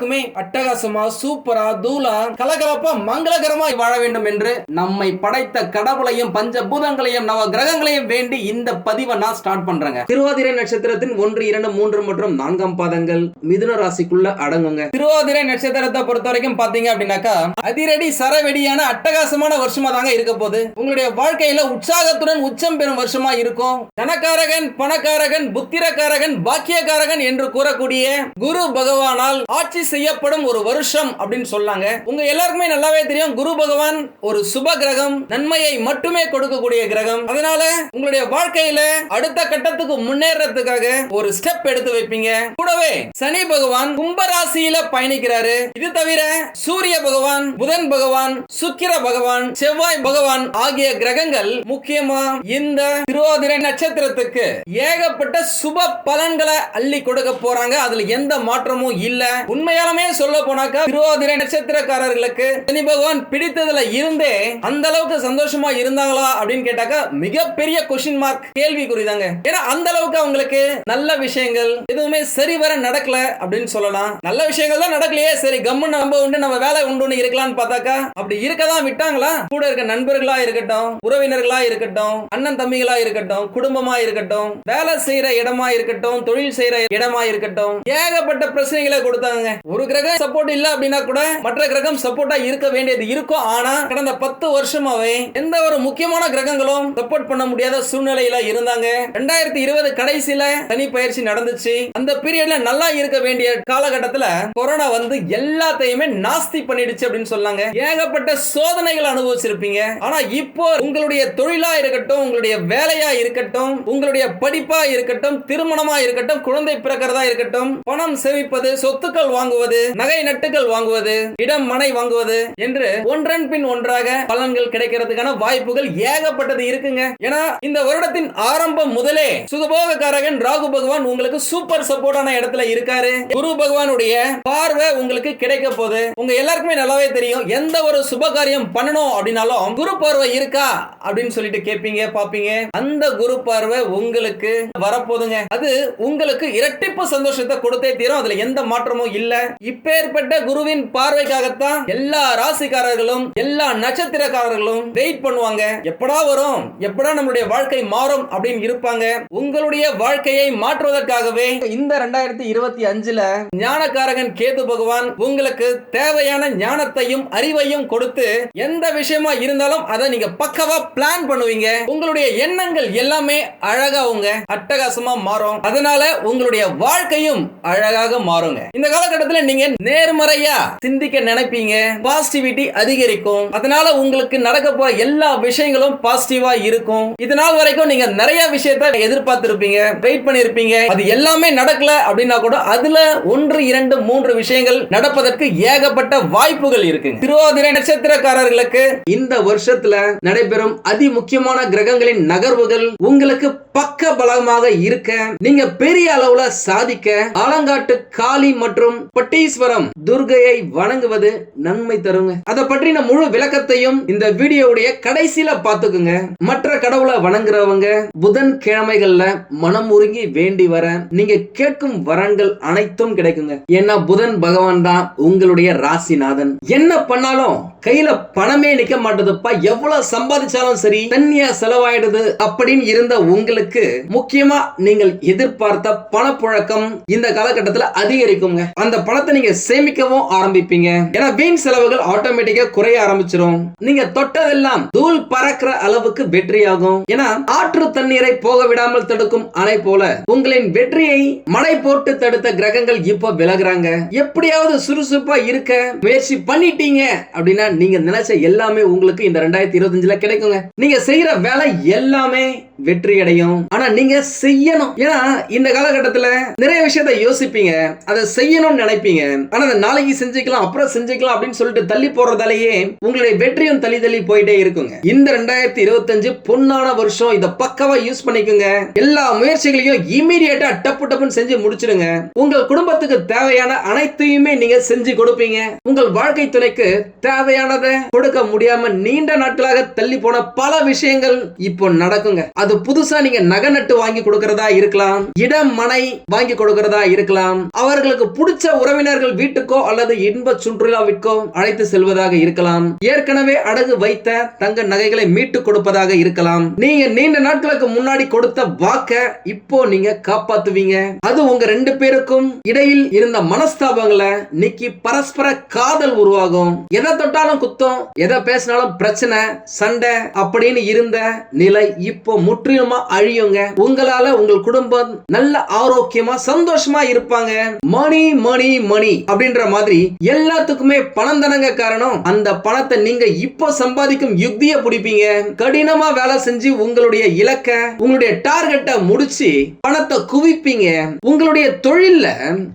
அட்டகாசமா சூப்பரா தூளா கலகலப்பா மங்களகரமா வாழ வேண்டும் என்று நம்மை படைத்த கடவுளையும் பஞ்சபூதங்களையும் நவ கிரகங்களையும் வேண்டி இந்த பதிவை நான் ஸ்டார்ட் பண்றேங்க. திருவாதிரை நட்சத்திரத்தின் ஒன்று இரண்டு மூன்று மற்றும் நான்காம் பாதங்கள் மிதுன ராசிக்குள்ள அடங்குங்க. திருவாதிரை நட்சத்திரத்தை பொறுத்த வரைக்கும் பாத்தீங்க அப்படின்னாக்கா அதிரடி சரவெடியான அட்டகாசமான வருஷமா தாங்க இருக்க போகுது. உங்களுடைய வாழ்க்கையில உற்சாகத்துடன் உச்சம் பெறும் வருஷமா இருக்கும். தனக்காரகன் பணக்காரகன் புத்திரக்காரகன் பாக்கியக்காரகன் என்று கூறக்கூடிய குரு பகவானால் ஆட்சி செய்யப்படும் ஒரு வருஷம் அப்படின்னு சொல்லாங்க. உங்க எல்லாருக்குமே நல்லாவே தெரியும் குரு பகவான் ஒரு சுப கிரகம் நன்மையை மட்டுமே கொடுக்கக்கூடிய கிரகம். அதனால உங்களுடைய வாழ்க்கையில அடுத்த கட்டத்துக்கு முன்னேறதுக்காக ஒரு ஸ்டெப் எடுத்து வைப்பீங்க. கூடவே சனி பகவான் கும்பராசியில பயணிக்கிறாரு. இது தவிர சூரிய பகவான் புதன் பகவான் சுக்கிர பகவான் செவ்வாய் பகவான் ஆகிய கிரகங்கள் முக்கியமா இந்த திருவாதிரை நட்சத்திரத்துக்கு ஏகப்பட்ட சுப பலன்களை அள்ளி கொடுக்க போறாங்க. அதுல எந்த மாற்றமும் இல்ல. உண்மையாலுமே சொல்ல போனாக்கா திருவாதிரை நட்சத்திரக்காரர்களுக்கு சனி பகவான் பிடித்ததுல இருந்தே அந்த அளவுக்கு சந்தோஷமா இருந்தாங்களா அப்படின்னு கேட்டாக்கா மிகப்பெரிய கொஸ்டின் மார்க் கேள்விக்குறி தாங்க ஏன்னா அந்த அளவுக்கு அவங்களுக்கு நல்ல விஷயங்கள் எதுவுமே சரிவர நடக்கல அப்படின்னு சொல்லலாம். நல்ல விஷயங்கள் தான் நடக்கலையே. சரி கம்முன்னு நம்ம உண்டு நம்ம வேலை உண்டு இருக்கலாம்னு பார்த்தாக்கா அப்படி இருக்கதான் விட்டாங்களா? கூட இருக்க நண்பர்களா இருக்கட்டும் உறவினர்களா இருக்கட்டும் அண்ணன் தம்பிகளா இருக்கட்டும் குடும்பமா இருக்கட்டும் வேலை செய்யற இடமா இருக்கட்டும் தொழில் செய்யற இடமா இருக்கட்டும் ஏகப்பட்ட பிரச்சனைகளை கொடுத்தாங்க ஒரு கிரகம் சப்போர்ட் இல்ல அப்படின்னா கூட மற்ற கிரகம் சப்போர்ட்டா இருக்க வேண்டியது இருக்கும். ஆனா கடந்த பத்து வருஷமாவே எந்த ஒரு முக்கியமான கிரகங்களும் சப்போர்ட் பண்ண முடியாத சூழ்நிலையில இருந்தாங்க. ரெண்டாயிரத்தி இருபது கடைசியில தனி பயிற்சி நடந்துச்சு. அந்த பீரியட்ல நல்லா இருக்க வேண்டிய காலகட்டத்துல கொரோனா வந்து எல்லாத்தையுமே நாஸ்தி பண்ணிடுச்சு அப்படின்னு சொன்னாங்க. ஏகப்பட்ட சோதனைகள் அனுபவிச்சிருப்பீங்க. ஆனா இப்போ உங்களுடைய தொழிலா இருக்கட்டும் உங்களுடைய வேலையா இருக்கட்டும் உங்களுடைய படிப்பா இருக்கட்டும் திருமணமா இருக்கட்டும் குழந்தை பிறக்கிறதா இருக்கட்டும் பணம் சேமிப்பது சொத்துக்கள் வாங்க வாங்குவது நகை நட்டுகள் வாங்குவது இடம் மனை வாங்குவது என்று ஒன்றன் பின் ஒன்றாக பலன்கள் கிடைக்கிறதுக்கான வாய்ப்புகள் ஏகப்பட்டது இருக்குங்க. ஏன்னா இந்த வருடத்தின் ஆரம்பம் முதலே சுகபோகக்காரகன் ராகு பகவான் உங்களுக்கு சூப்பர் சப்போர்ட்டான இடத்துல இருக்காரு. குரு பகவானுடைய பார்வை உங்களுக்கு கிடைக்க போகுது. உங்க எல்லாருக்குமே நல்லாவே தெரியும். எந்த ஒரு சுப காரியம் பண்ணணும் அப்படின்னாலும் குரு பார்வை இருக்கா அப்படின்னு சொல்லிட்டு கேட்பீங்க பாப்பீங்க அந்த குரு பார்வை உங்களுக்கு வரப்போதுங்க அது உங்களுக்கு இரட்டிப்பு சந்தோஷத்தை கொடுத்தே தீரும். அதுல எந்த மாற்றமும் இல்ல. இப்பேற்பட்ட குருவின் பார்வைக்காகத்தான் எல்லா ராசிக்காரர்களும் எல்லா நட்சத்திரக்காரர்களும் வெயிட் பண்ணுவாங்க. எப்படா வரும்? எப்படா நம்மளுடைய வாழ்க்கை மாறும் அப்படின்னு இருப்பாங்க. உங்களுடைய வாழ்க்கையை மாற்றுவதற்காகவே இந்த ரெண்டாயிரத்தி இருபத்தி அஞ்சுல ஞானக்காரகன் கேது பகவான் உங்களுக்கு தேவையான ஞானத்தையும் அறிவையும் கொடுத்து எந்த விஷயமா இருந்தாலும் அதை நீங்க பக்கவா பிளான் பண்ணுவீங்க. உங்களுடைய எண்ணங்கள் எல்லாமே அழகா உங்க அட்டகாசமா மாறும். அதனால உங்களுடைய வாழ்க்கையும் அழகாக மாறுங்க. இந்த காலகட்டத்தில் நீங்க நேர்மறையா சிந்திக்க நினைப்பீங்க. பாசிட்டிவிட்டி அதிகரிக்கும். அதனால உங்களுக்கு நடக்க போற எல்லா விஷயங்களும் பாசிட்டிவா இருக்கும். இதனால் வரைக்கும் நீங்க நிறைய விஷயத்த எதிர்பார்த்திருப்பீங்க. வெயிட் பண்ணிருப்பீங்க. அது எல்லாமே நடக்கல அப்படின்னா கூட அதுல ஒன்று இரண்டு மூன்று விஷயங்கள் நடப்பதற்கு ஏகப்பட்ட வாய்ப்புகள் இருக்கு திருவாதிரை நட்சத்திரக்காரர்களுக்கு இந்த வருஷத்துல நடைபெறும் அதி முக்கியமான கிரகங்களின் நகர்வுகள் உங்களுக்கு பக்க பலமாக இருக்க நீங்க பெரிய அளவுல சாதிக்க ஆலங்காட்டு காளி மற்றும் பட்டீஸ்வரம் துர்கையை வணங்குவது நன்மை தருங்க. அதை பற்றின முழு விளக்கத்தையும் இந்த வீடியோவுடைய கடைசியில பாத்துக்குங்க மற்ற கடவுளை வணங்குறவங்க புதன் கிழமைகள்ல மனம் உருங்கி வேண்டி வர நீங்க கேட்கும் வரங்கள் அனைத்தும் கிடைக்குங்க. ஏன்னா புதன் பகவான் தான் உங்களுடைய ராசிநாதன். என்ன பண்ணாலும் கையில பணமே நிக்க மாட்டதுப்பா. எவ்வளவு சம்பாதிச்சாலும் சரி தண்ணியா செலவாயிடுது அப்படின்னு இருந்த உங்களுக்கு முக்கியமா நீங்கள் எதிர்பார்த்த பணப்புழக்கம் இந்த காலகட்டத்தில் அதிகரிக்குங்க. அந்த பணத்தை நீங்க சேமிக்கவும் ஆரம்பிப்பீங்க. ஏன்னா வீண் செலவுகள் ஆட்டோமேட்டிக்கா குறைய ஆரம்பிச்சிடும் நீங்க தொட்டதெல்லாம் தூள் பறக்கிற அளவுக்கு வெற்றியாகும். ஏன்னா ஆற்று தண்ணீரை போக விடாமல் தடுக்கும் அணை போல உங்களின் வெற்றியை மழை போட்டு தடுத்த கிரகங்கள் இப்ப விலகுறாங்க. எப்படியாவது சுறுசுறுப்பா இருக்க முயற்சி பண்ணிட்டீங்க அப்படின்னா நீங்க நினைச்ச எல்லாமே உங்களுக்கு இந்த ரெண்டாயிரத்தி இருபத்தஞ்சுல கிடைக்குங்க. நீங்க செய்யற வேலை எல்லாமே வெற்றி அடையும் ஆனா நீங்க செய்யணும். ஏன்னா இந்த காலகட்டத்துல நிறைய விஷயத்தை யோசிப்பீங்க. அதை செய்யணும்னு நினைப்பீங்க. ஆனா அதை நாளைக்கு செஞ்சுக்கலாம் அப்புறம் செஞ்சுக்கலாம் அப்படின்னு சொல்லிட்டு தள்ளி போறதாலேயே உங்களுடைய வெற்றியும் தள்ளி தள்ளி போயிட்டே இருக்குங்க. இந்த ரெண்டாயிரத்தி இருபத்தஞ்சு பொன்னான வருஷம் இதை பக்கவா யூஸ் பண்ணிக்கோங்க. எல்லா முயற்சிகளையும் இமீடியட்டா டப்பு டப்புன்னு செஞ்சு முடிச்சிடுங்க. உங்கள் குடும்பத்துக்கு தேவையான அனைத்தையுமே நீங்க செஞ்சு கொடுப்பீங்க. உங்கள் வாழ்க்கை துணைக்கு தேவையானதை கொடுக்க முடியாம நீண்ட நாட்களாக தள்ளி போன பல விஷயங்கள் இப்போ நடக்குங்க. அது புதுசா நீங்க நகை நட்டு வாங்கி கொடுக்கறதா இருக்கலாம் இடம் மனை வாங்கி கொடுக்கறதா இருக்கலாம். அவர்களுக்கு பிடிச்ச உறவினர்கள் வீட்டுக்கோ அல்லது இன்ப சுற்றுலாவிற்கோ அழைத்து செல்வதாக இருக்கலாம். ஏற்கனவே அடகு வைத்த தங்க நகைகளை மீட்டு கொடுப்பதாக இருக்கலாம். நீங்க நீண்ட நாட்களுக்கு முன்னாடி கொடுத்த வாக்க இப்போ நீங்க காப்பாத்துவீங்க. அது உங்க ரெண்டு பேருக்கும் இடையில் இருந்த மனஸ்தாபங்களை நீக்கி பரஸ்பர காதல் உருவாகும். எதை தொட்டாலும் குத்தம் எதை பேசினாலும் பிரச்சனை சண்டை அப்படின்னு இருந்த நிலை இப்போ முற்றிலுமா அழியுங்க. உங்களால உங்கள் குடும்பம் நல்ல ஆரோக்கியமா சந்தோஷமா இருப்பாங்க. மணி மணி மணி அப்படின்ற மாதிரி எல்லாத்துக்குமே பணம் தானங்க காரணம். அந்த பணத்தை நீங்க இப்போ சம்பாதிக்கும் யுக்திய பிடிப்பீங்க. கடினமா வேலை செஞ்சு உங்களுடைய இலக்க உங்களுடைய டார்கெட்டை முடிச்சு பணத்தை குவிப்பீங்க. உங்களுடைய தொழில்ல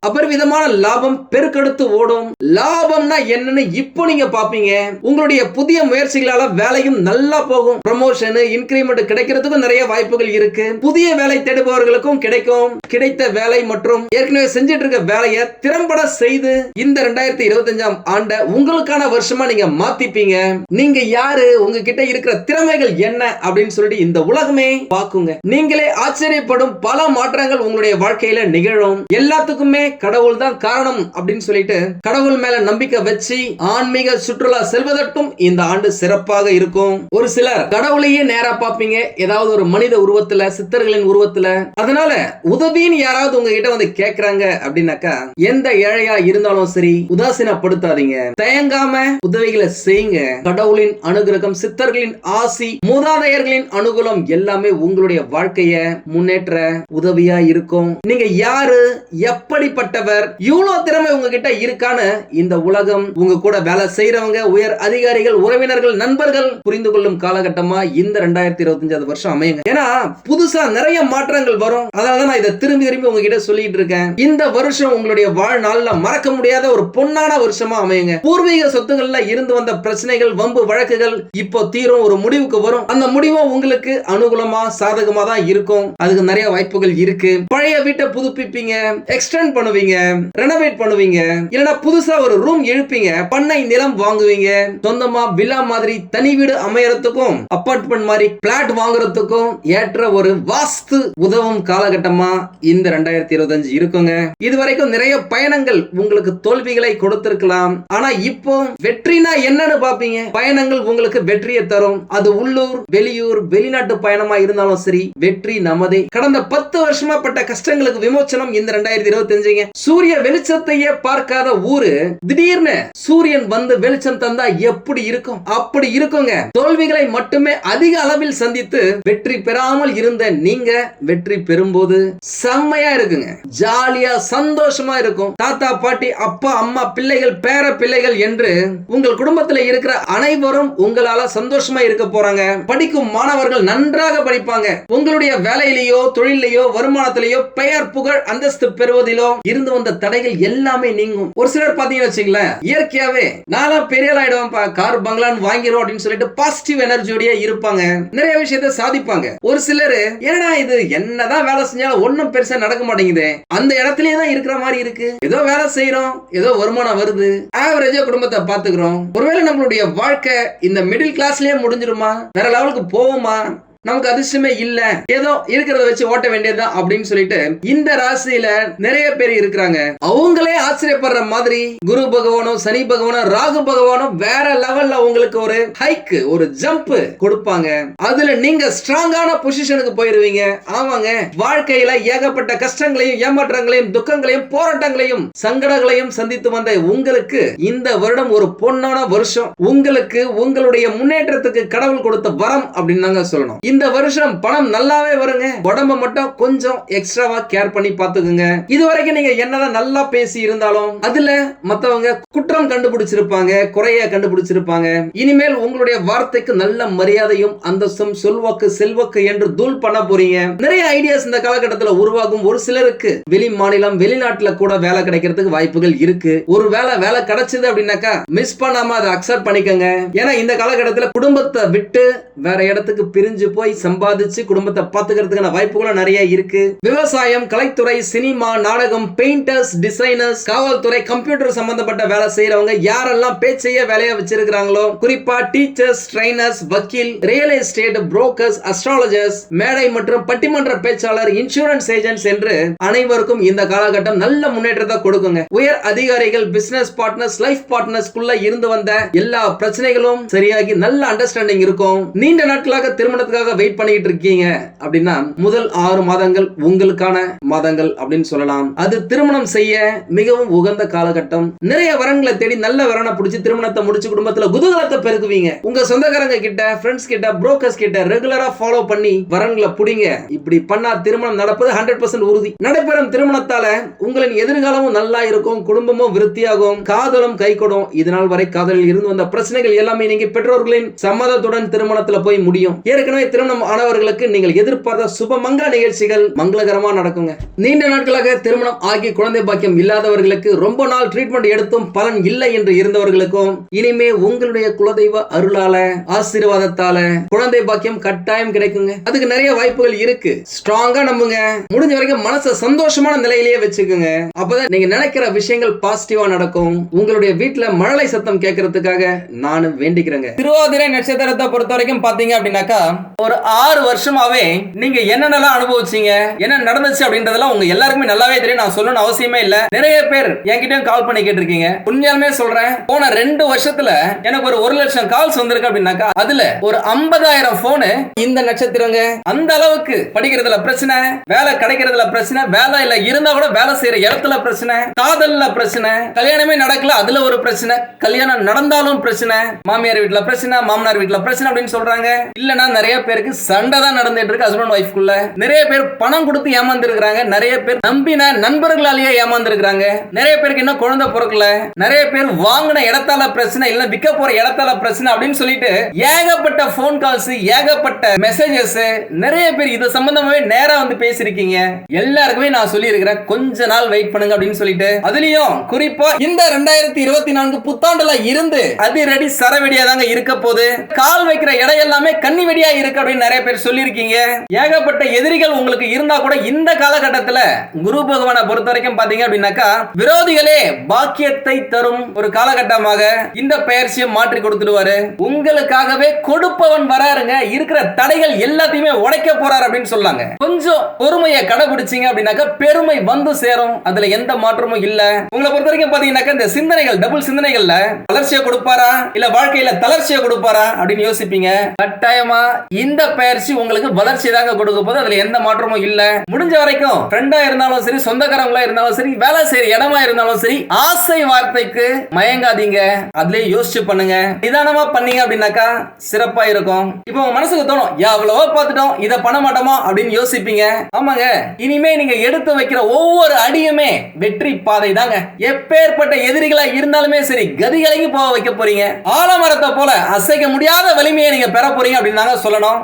அபரிவிதமான லாபம் பெருக்கெடுத்து ஓடும். லாபம்னா என்னன்னு இப்போ நீங்க பாப்பீங்க. உங்களுடைய புதிய முயற்சிகளால வேலையும் நல்லா போகும். ப்ரமோஷன் இன்கிரிமெண்ட் கிடைக்கிறதுக்கும் நிறைய வாய்ப்புகள் இருக்கு. புதிய வேலை தேடுபவர்களுக்கும் கிடைக்கும். கிடைத்த வேலை மற்றும் ஏற்கனவே செஞ்சிட்டு இருக்க வேலையை திறம்பட செய்து இந்த ரெண்டாயிரத்தி இருபத்தஞ்சாம் ஆண்ட உங்களுக்கான வருஷமா நீங்க மாத்திப்பீங்க. நீங்க யாரு? உங்ககிட்ட இருக்கிற திறமைகள் என்ன? அப்படின்னு சொல்லிட்டு இந்த உலகமே பாக்குங்க நீங்களே ஆச்சரியப்படும் பல மாற்றங்கள் உங்களுடைய வாழ்க்கையில நிகழும். எல்லாத்துக்குமே கடவுள் தான் காரணம் அப்படின்னு சொல்லிட்டு கடவுள் மேல நம்பிக்கை வச்சு ஆன்மீக சுற்றுலா செல்வதற்கும் இந்த ஆண்டு சிறப்பாக இருக்கும். ஒரு சிலர் கடவுளையே நேரா பாப்பீங்க ஏதாவது ஒரு மனித உருவத்துல சித்தர்களின் உருவத்துல. அதனால உதவின்னு யாராவது உங்ககிட்ட வந்து கேக்குறாங்க அப்படின்னாக்கா எந்த ஏழையா இருந்தாலும் சரி உதாசீனப்படுத்தாதீங்க. தயங்காம உதவிகளை செய்யுங்க. கடவுளின் அனுகிரகம் சித்தர்களின் ஆசி மூதாதையர்களின் அனுகூலம் எல்லாமே உங்களுடைய வாழ்க்கைய முன்னேற்ற உதவியா இருக்கும். நீங்க யாரு எப்படிப்பட்டவர் இவ்வளவு திறமை உங்ககிட்ட இருக்கான்னு இந்த உலகம் உங்க கூட வேலை செய்யறவங்க உயர் அதிகாரிகள் உறவினர்கள் நண்பர்கள் புரிந்து கொள்ளும் காலகட்டமா இந்த ரெண்டாயிரத்தி இருபத்தஞ்சாவது வருஷம் அமையுங்க. ஏன்னா புதுசா நிறைய மாற்றங்கள் வரும். அதனால நான் இதை திரும்பி திரும்பி உங்ககிட்ட சொல்லிட்டு இருக்கேன். இந்த வருஷம் உங்களுடைய வாழ்நாள்ல மறக்க முடியாத ஒரு பொன்னான வருஷமா அமையுங்க. பூர்வீக சொத்துக்கள்ல இருந்து வந்த பிரச்சனைகள் வம்பு வழக்குகள் இப்போ தீரும் ஒரு முடிவுக்கு வரும். அந்த முடிவும் உங்களுக்கு அனுகூலமா சாதகமா தான் இருக்கும். அதுக்கு நிறைய வாய்ப்புகள் இருக்கு. பழைய வீட்டை புதுப்பிப்பீங்க எக்ஸ்டெண்ட் பண்ணுவீங்க ரெனோவேட் பண்ணுவீங்க இல்லனா புதுசா ஒரு ரூம் எழுப்பீங்க பண்ணை நிலம் வாங்குவீங்க சொந்தமா விழா மாதிரி தனி வீடு அமையறதுக்கும் அபார்ட்மெண்ட் மாதிரி பிளாட் வாங்குறதுக்கும் எல்லாருக்கும் ஏற்ற ஒரு வாஸ்து உதவும் காலகட்டமா இந்த ரெண்டாயிரத்தி இருபத்தஞ்சு இருக்குங்க. இதுவரைக்கும் நிறைய பயணங்கள் உங்களுக்கு தோல்விகளை கொடுத்திருக்கலாம். ஆனா இப்போ வெற்றினா என்னன்னு பாப்பீங்க பயணங்கள் உங்களுக்கு வெற்றியை தரும். அது உள்ளூர் வெளியூர் வெளிநாட்டு பயணமா இருந்தாலும் சரி வெற்றி நமதே. கடந்த பத்து வருஷமா பட்ட கஷ்டங்களுக்கு விமோச்சனம் இந்த ரெண்டாயிரத்தி இருபத்தஞ்சுங்க. சூரிய வெளிச்சத்தையே பார்க்காத ஊரு திடீர்னு சூரியன் வந்து வெளிச்சம் தந்தா எப்படி இருக்கும்? அப்படி இருக்குங்க. தோல்விகளை மட்டுமே அதிக அளவில் சந்தித்து வெற்றி வெற்றி பெறாமல் இருந்த நீங்க வெற்றி பெறும்போது செம்மையா இருக்குங்க. ஜாலியா சந்தோஷமா இருக்கும். தாத்தா பாட்டி அப்பா அம்மா பிள்ளைகள் பேர பிள்ளைகள் என்று உங்கள் குடும்பத்துல இருக்கிற அனைவரும் உங்களால சந்தோஷமா இருக்க போறாங்க. படிக்கும் மாணவர்கள் நன்றாக படிப்பாங்க. உங்களுடைய வேலையிலேயோ தொழிலையோ வருமானத்திலேயோ பெயர் புகழ் அந்தஸ்து பெறுவதிலோ இருந்து வந்த தடைகள் எல்லாமே நீங்கும். ஒரு சிலர் பாத்தீங்கன்னு வச்சுங்களேன் இயற்கையாவே நானும் பெரிய ஆயிடுவேன்ப்பா கார் பங்களான்னு வாங்கிடும் அப்படின்னு சொல்லிட்டு பாசிட்டிவ் எனர்ஜியோடய இருப்பாங்க. நிறைய விஷயத்த சாதிப்பாங்க. ஒரு சிலர் ஏன்னா இது? என்னதான் வேலை செஞ்சாலும் ஒண்ணும் பெருசா நடக்க மாட்டேங்குது. அந்த இடத்துலயே தான் இருக்கிற மாதிரி இருக்கு. ஏதோ வேலை செய்யறோம் ஏதோ வருமானம் வருது. ஆவரேஜா குடும்பத்தை பாத்துக்கிறோம். ஒருவேளை நம்மளுடைய வாழ்க்கை இந்த மிடில் கிளாஸ்லயே முடிஞ்சிருமா? வேற லெவலுக்கு போவோமா? நமக்கு அதிர்ஷ்டமே இல்ல. ஏதோ இருக்கிறத வச்சு ஓட்ட வேண்டியதுதான் அப்படின்னு சொல்லிட்டு இந்த ராசியில நிறைய பேர் இருக்கிறாங்க. அவங்களே ஆச்சரியப்படுற மாதிரி குரு பகவானும் சனி பகவானும் ராகு பகவானும் வேற லெவல்ல உங்களுக்கு ஒரு ஹைக் ஒரு ஜம்ப் கொடுப்பாங்க. அதுல நீங்க ஸ்ட்ராங்கான பொசிஷனுக்கு போயிருவீங்க. ஆமாங்க. வாழ்க்கையில ஏகப்பட்ட கஷ்டங்களையும் ஏமாற்றங்களையும் துக்கங்களையும் போராட்டங்களையும் சங்கடங்களையும் சந்தித்து வந்த உங்களுக்கு இந்த வருடம் ஒரு பொன்னான வருஷம். உங்களுக்கு உங்களுடைய முன்னேற்றத்துக்கு கடவுள் கொடுத்த வரம் அப்படின்னு தாங்க சொல்லணும். இந்த வருஷம் பணம் நல்லாவே வருங்க. உடம்ப மட்டும் கொஞ்சம் எக்ஸ்ட்ராவா கேர் பண்ணி பாத்துக்குங்க இது வரைக்கும் நீங்க என்னதான் நல்லா பேசி இருந்தாலும் அதுல மத்தவங்க குற்றம் கண்டுபிடிச்சிருப்பாங்க குறைய கண்டுபிடிச்சிருப்பாங்க. இனிமேல் உங்களுடைய வார்த்தைக்கு நல்ல மரியாதையும் அந்தஸ்தும் சொல்வாக்கு செல்வாக்கு என்று தூள் பண்ண போறீங்க. நிறைய ஐடியாஸ் இந்த காலகட்டத்துல உருவாகும் ஒரு சிலருக்கு. வெளி மாநிலம் வெளிநாட்டுல கூட வேலை கிடைக்கிறதுக்கு வாய்ப்புகள் இருக்கு. ஒரு வேலை வேலை கிடைச்சது அப்படின்னாக்கா மிஸ் பண்ணாம அதை அக்செப்ட் பண்ணிக்கோங்க. ஏன்னா இந்த காலகட்டத்துல குடும்பத்தை விட்டு வேற இடத்துக்கு பிரிஞ்சு போய் சம்பாதிச்சு குடும்பத்தை பாத்துக்கிறதுக்கான வாய்ப்புகளும் நிறைய இருக்கு. விவசாயம் கலைத்துறை சினிமா நாடகம் பெயிண்டர்ஸ் டிசைனர்ஸ் காவல்துறை கம்ப்யூட்டர் சம்பந்தப்பட்ட வேலை செய்யறவங்க யாரெல்லாம் பேச்சைய வேலையா வச்சிருக்கிறாங்களோ குறிப்பா டீச்சர்ஸ் ட்ரைனர்ஸ் வக்கீல் ரியல் எஸ்டேட் புரோக்கர்ஸ் அஸ்ட்ராலஜர்ஸ் மேடை மற்றும் பட்டிமன்ற பேச்சாளர் இன்சூரன்ஸ் ஏஜென்ட்ஸ் என்று அனைவருக்கும் இந்த காலகட்டம் நல்ல முன்னேற்றத்தை கொடுக்குங்க. உயர் அதிகாரிகள் பிசினஸ் பார்ட்னர்ஸ் லைஃப் பார்ட்னர்ஸ்குள்ள இருந்து வந்த எல்லா பிரச்சனைகளும் சரியாகி நல்ல அண்டர்ஸ்டாண்டிங் இருக்கும். நீண்ட நாட்களாக திருமணத்துக்காக வெயிட் பண்ணிட்டு இருக்கீங்க அப்படின்னா முதல் ஆறு மாதங்கள் உங்களுக்கான மாதங்கள் அப்படின்னு சொல்லலாம். அது திருமணம் செய்ய மிகவும் உகந்த காலகட்டம். நிறைய வரன்களை தேடி நல்ல வரனை பிடிச்சி திருமணத்தை முடிச்சு குடும்பத்துல குதூகலத்தை பெருக்குவீங்க. உங்க சொந்தக்காரங்க கிட்ட ஃப்ரெண்ட்ஸ் கிட்ட புரோக்கர்ஸ் கிட்ட ரெகுலரா ஃபாலோ பண்ணி வரன்களை புடிங்க. இப்படி பண்ணா திருமணம் நடப்பது ஹண்ட்ரட் பர்சன்ட் உறுதி. நடைபெறும் திருமணத்தால உங்களின் எதிர்காலமும் நல்லா இருக்கும் குடும்பமும் விருத்தியாகும் காதலும் கைகொடும். இதனால் வரை காதலில் இருந்து வந்த பிரச்சனைகள் எல்லாமே நீங்க பெற்றோர்களின் சம்மதத்துடன் திருமணத்துல போய் முடியும். ஏற்கனவே திருமணம் ஆனவர்களுக்கு நீங்கள் எதிர்பார்த்த சுப மங்கள நிகழ்ச்சிகள் மங்களகரமா நடக்குங்க. நீண்ட நாட்களாக திருமணம் ஆகி குழந்தை பாக்கியம் இல்லாதவர்களுக்கு ரொம்ப நாள் ட்ரீட்மெண்ட் எடுத்தும் பலன் இல்லை என்று இருந்தவர்களுக்கும் இனிமே உங்களுடைய குலதெய்வ அருளால ஆசீர்வாதத்தால குழந்தை பாக்கியம் கட்டாயம் கிடைக்குங்க. அதுக்கு நிறைய வாய்ப்புகள் இருக்கு. ஸ்ட்ராங்கா நம்புங்க. முடிஞ்ச வரைக்கும் மனசை சந்தோஷமான நிலையிலேயே வச்சுக்கோங்க. அப்பதான் நீங்க நினைக்கிற விஷயங்கள் பாசிட்டிவா நடக்கும். உங்களுடைய வீட்டுல மழலை சத்தம் கேட்கறதுக்காக நானும் வேண்டிக்கிறேங்க. திருவாதிரை நட்சத்திரத்தை பொறுத்த வரைக்கும் பாத்தீங்க அப்படின்னாக்கா ஒரு ஆறு வருஷமாவே நீங்க என்னென்னலாம் அனுபவிச்சீங்க? என்ன நடந்துச்சு அப்படின்றதெல்லாம் உங்க எல்லாருக்குமே நல்லாவே தெரியும். நான் சொல்லணும்னு அவசியமே இல்ல. நிறைய பேர் என்கிட்டயும் கால் பண்ணி கேட்டிருக்கீங்க. உண்மையாலுமே சொல்றேன். போன ரெண்டு வருஷத்துல எனக்கு ஒரு ஒரு லட்சம் கால்ஸ் வந்திருக்கு அப்படின்னாக்கா அதுல ஒரு ஐம்பதாயிரம் போனு இந்த நட்சத்திரங்க. அந்த அளவுக்கு படிக்கிறதுல பிரச்சனை வேலை கிடைக்கிறதுல பிரச்சனை வேலை இல்ல இருந்தா கூட வேலை செய்யற இடத்துல பிரச்சனை காதல்ல பிரச்சனை கல்யாணமே நடக்கல அதுல ஒரு பிரச்சனை கல்யாணம் நடந்தாலும் பிரச்சனை மாமியார் வீட்டுல பிரச்சனை மாமனார் வீட்டுல பிரச்சனை அப்படின்னு சொல்றாங்க. இல்லனா நிறைய பேர் பேருக்கு சண்டை தான் நடந்துட்டு இருக்கு ஹஸ்பண்ட் ஒய்ஃப்குள்ள நிறைய பேர் பணம் கொடுத்து ஏமாந்துருக்காங்க நிறைய பேர் நம்பின நண்பர்களாலேயே ஏமாந்துருக்காங்க நிறைய பேருக்கு இன்னும் குழந்தை பிறக்கல. நிறைய பேர் வாங்கின இடத்தால பிரச்சனை இல்ல விற்க போற இடத்தால பிரச்சனை அப்படின்னு சொல்லிட்டு ஏகப்பட்ட போன் கால்ஸ் ஏகப்பட்ட மெசேஜஸ் நிறைய பேர் இது சம்பந்தமாவே நேரா வந்து பேசிருக்கீங்க எல்லாருக்குமே நான் சொல்லி இருக்கிறேன் கொஞ்ச நாள் வெயிட் பண்ணுங்க அப்படின்னு சொல்லிட்டு. அதுலயும் குறிப்பா இந்த ரெண்டாயிரத்தி இருபத்தி நான்கு புத்தாண்டுல இருந்து அதிரடி சரவெடியா தாங்க இருக்க போது கால் வைக்கிற இடம் எல்லாமே கன்னி வெடியா இருக்க அப்படின்னு நிறைய பேர் சொல்லியிருக்கீங்க. ஏகப்பட்ட எதிரிகள் உங்களுக்கு இருந்தா கூட இந்த காலகட்டத்தில் குரு பகவானை பொறுத்த வரைக்கும் பாத்தீங்க அப்படின்னாக்கா விரோதிகளே பாக்கியத்தை தரும் ஒரு காலகட்டமாக இந்த பயிற்சியை மாற்றி கொடுத்துடுவாரு. உங்களுக்காகவே கொடுப்பவன் வராருங்க. இருக்கிற தடைகள் எல்லாத்தையுமே உடைக்க போறாரு அப்படின்னு சொல்லாங்க. கொஞ்சம் பொறுமையை கடைபிடிச்சீங்க அப்படின்னாக்கா பெருமை வந்து சேரும். அதுல எந்த மாற்றமும் இல்ல. உங்களை பொறுத்த வரைக்கும் பாத்தீங்கன்னாக்கா இந்த சிந்தனைகள் டபுள் சிந்தனைகள்ல வளர்ச்சியை கொடுப்பாரா? இல்ல வாழ்க்கையில தளர்ச்சியை கொடுப்பாரா? அப்படின்னு யோசிப்பீங்க. கட்டாயமா இந்த இந்த பயிற்சி உங்களுக்கு வளர்ச்சி தாங்க கொடுக்க போது அதுல எந்த மாற்றமும் இல்ல. முடிஞ்ச வரைக்கும் ஃப்ரெண்டா இருந்தாலும் சரி சொந்தக்காரங்களா இருந்தாலும் சரி வேலை செய்யற இடமா இருந்தாலும் சரி ஆசை வார்த்தைக்கு மயங்காதீங்க. அதுலயே யோசிச்சு பண்ணுங்க. நிதானமா பண்ணீங்க அப்படின்னாக்கா சிறப்பா இருக்கும். இப்போ உங்க மனசுக்கு தோணும் எவ்வளவோ பார்த்துட்டோம் இதை பண்ண மாட்டோமா? அப்படின்னு யோசிப்பீங்க. ஆமாங்க. இனிமே நீங்க எடுத்து வைக்கிற ஒவ்வொரு அடியுமே வெற்றி பாதை தாங்க. எப்பேற்பட்ட எதிரிகளா இருந்தாலுமே சரி கதிகளையும் போக வைக்க போறீங்க. ஆலமரத்தை போல அசைக்க முடியாத வலிமையை நீங்க பெற போறீங்க அப்படின்னு தாங்க சொல்லணும்.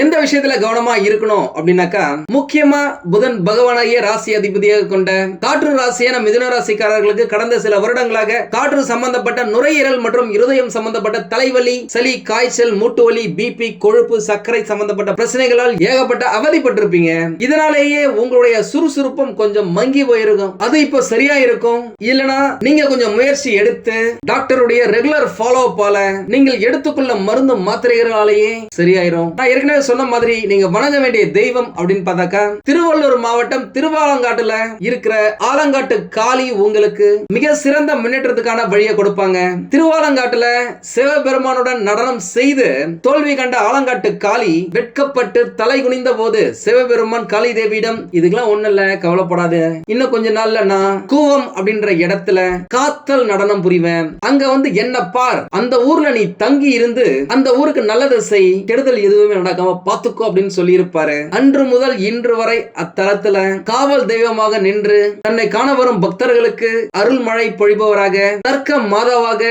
எந்த விஷயத்துல கவனமா இருக்கணும் அப்படின்னாக்கா முக்கியமா புதன் பகவானாகிய ராசி அதிபதியாக கொண்ட காற்று ராசியான மிதுன ராசிக்காரர்களுக்கு கடந்த சில வருடங்களாக காற்று சம்பந்தப்பட்ட நுரையீரல் மற்றும் இருதயம் சம்பந்தப்பட்ட தலைவலி சளி காய்ச்சல் மூட்டு வலி பிபி கொழுப்பு சர்க்கரை சம்பந்தப்பட்ட பிரச்சனைகளால் ஏகப்பட்ட அவதிப்பட்டிருப்பீங்க. இதனாலேயே உங்களுடைய சுறுசுறுப்பும் கொஞ்சம் மங்கி போயிருக்கும். அது இப்போ சரியா இருக்கும்? இல்லனா நீங்க கொஞ்சம் முயற்சி எடுத்து டாக்டருடைய ரெகுலர் ஃபாலோ அப்பால நீங்கள் எடுத்துக்கொள்ள மருந்து மாத்திரைகளாலேயே சரியாயிரும். நான் ஏற்கனவே சொன்ன மாதிரி நீங்க வணங்க வேண்டிய தெய்வம் அப்படின்னு பார்த்தாக்கா திருவள்ளூர் மாவட்டம் திருவாலங்காட்டுல இருக்கிற ஆலங்காட்டு காளி உங்களுக்கு மிக சிறந்த முன்னேற்றத்துக்கான வழியை கொடுப்பாங்க. திருவாலங்காட்டுல சிவபெருமானுடன் நடனம் செய்து தோல்வி கண்ட ஆலங்காட்டு காளி வெட்கப்பட்டு தலை குனிந்த போது சிவபெருமான் காளி தேவியிடம் இதுக்கெல்லாம் ஒண்ணு இல்ல கவலைப்படாது. இன்னும் கொஞ்ச நாள்ல நான் கூவம் அப்படின்ற இடத்துல காத்தல் நடனம் புரிவேன். அங்க வந்து என்ன பார். அந்த ஊர்ல நீ தங்கி இருந்து அந்த ஊருக்கு நல்லதை செய். கெடுதல் எதுவுமே நடக்காம பார்த்துக்கோ பாத்துக்கோ அப்படின்னு சொல்லியிருப்பாரு. அன்று முதல் இன்று வரை அத்தலத்துல காவல் தெய்வமாக நின்று தன்னை காண வரும் பக்தர்களுக்கு அருள்மழை பொழிபவராக தர்க்க மாதாவாக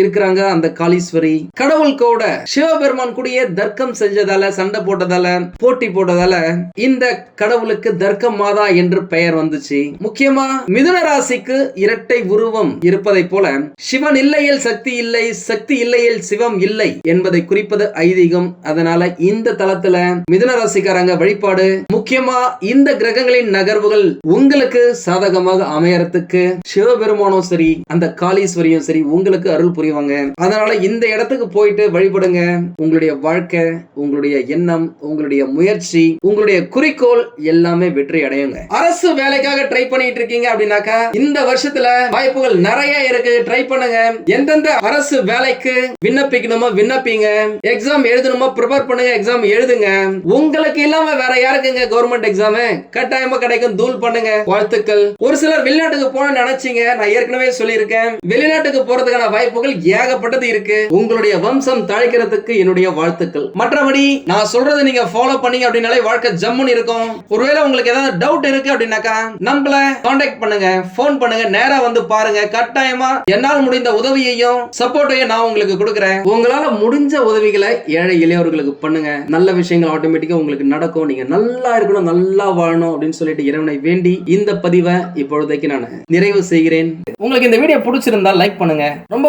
இருக்கிறாங்க அந்த காளீஸ்வரி. கடவுள் கூட சிவபெருமான் கூடயே தர்க்கம் செஞ்சதால சண்டை போட்டதால போட்டி போட்டதால இந்த கடவுளுக்கு தர்க்க மாதா என்று பெயர் வந்துச்சு. முக்கியமா மிதுன ராசிக்கு இரட்டை உருவம் இருப்பதை போல சிவன் இல்லையில் சக்தி இல்லை சக்தி இல்லையில் சிவம் இல்லை என்பதை குறிப்பது ஐதீகம். அதனால இந்த தளத்துல மிதுன ராசிக்காரங்க வழிபாடு. முக்கியமா இந்த கிரகங்களின் நகர்வுகள் உங்களுக்கு சாதகமாக அமையறதுக்கு சிவபெருமானும் சரி அந்த காளீஸ்வரியும் சரி உங்களுக்கு அருள் புரிவாங்க. அதனால இந்த இடத்துக்கு போயிட்டு வழிபடுங்க. உங்களுடைய வாழ்க்கை உங்களுடைய எண்ணம் உங்களுடைய முயற்சி உங்களுடைய குறிக்கோள் எல்லாமே வெற்றி அடையுங்க. அரசு வேலைக்காக ட்ரை பண்ணிட்டு இருக்கீங்க அப்படின்னாக்கா இந்த வருஷத்துல வாய்ப்புகள் நிறைய இருக்கு. ட்ரை பண்ணுங்க. எந்தெந்த அரசு வேலைக்கு விண்ணப்பிக்கணுமோ விண்ணப்பிங்க. எக்ஸாம் எழுதணுமோ ப்ரிப்பேர் பண்ணுங்க எக்ஸாம் எழுதுங்க. உங்களுக்கு இல்லாம வேற யாருக்குங்க கவர்மெண்ட் எக்ஸாம் கட்டாயமா கிடைக்கும் தூள் பண்ணுங்க. வாழ்த்துக்கள். ஒரு சிலர் வெளிநாட்டுக்கு போன நினைச்சீங்க. நான் ஏற்கனவே சொல்லியிருக்கேன். வெளிநாட்டுக்கு போறதுக்கான வாய்ப்புகள் ஏகப்பட்டது இருக்கு. உங்களுடைய வம்சம் தழைக்கிறதுக்கு என்னுடைய வாழ்த்துக்கள். மற்றபடி நான் சொல்றதை நீங்க ஃபாலோ பண்ணீங்க அப்படின்னாலே வாழ்க்கை ஜம்முன்னு இருக்கும். ஒருவேளை உங்களுக்கு ஏதாவது டவுட் இருக்கு அப்படின்னாக்கா நம்மள காண்டாக்ட் பண்ணுங்க போன் பண்ணுங்க நேரா வந்து பாருங்க. கட்டாயமா என்னால் முடிந்த உதவியையும் சப்போர்ட்டையும் நான் உங்களுக்கு கொடுக்குறேன். உங்களால முடிஞ்ச உதவிகளை ஏழை இளையவர்களுக்கு பண்ணுங்க. நல்ல விஷயங்கள் ஆட்டோமேட்டிக்கா உங்களுக்கு நடக்கும். நீங்க நல்லா இருக்கணும் நல்லா வாழணும் அப்படின்னு சொல்லிட்டு இறைவனை வேண்டி இந்த பதிவை இப்பொழுதைக்கு நான் நிறைவு செய்கிறேன். உங்களுக்கு இந்த வீடியோ பிடிச்சிருந்தா லைக் பண்ணுங்க. ரொம்ப